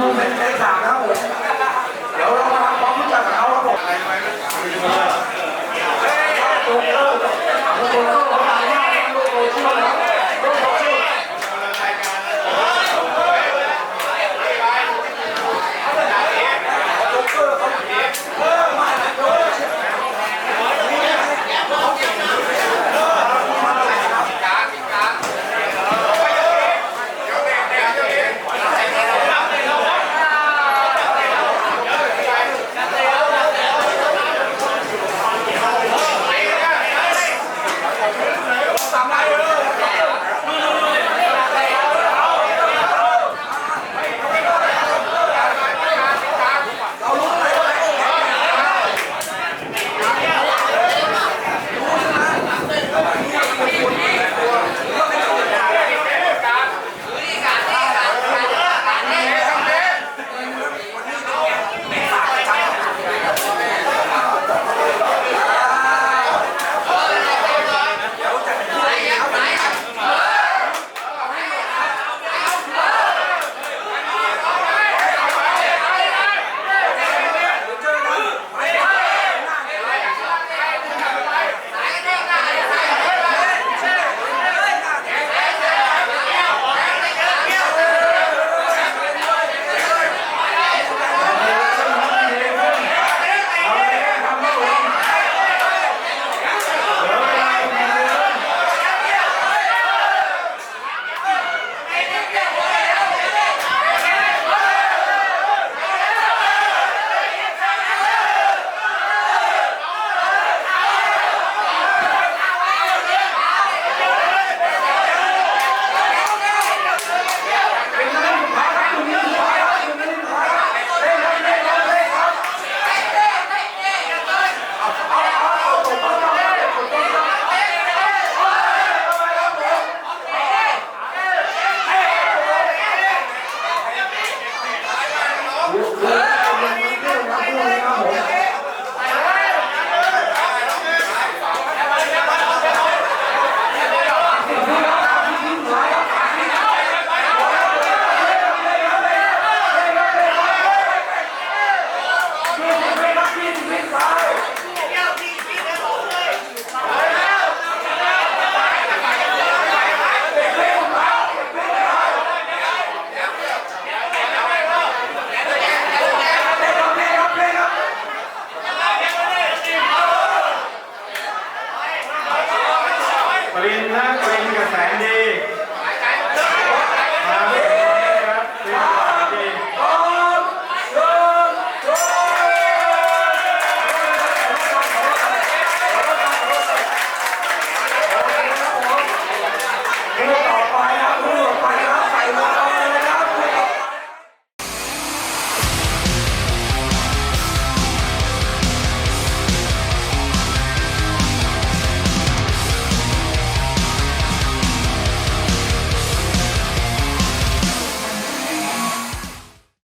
ดูเป็นเลสามนะครับผมเดี๋ยวเรามาทำความรู้จักกับเขาครับผม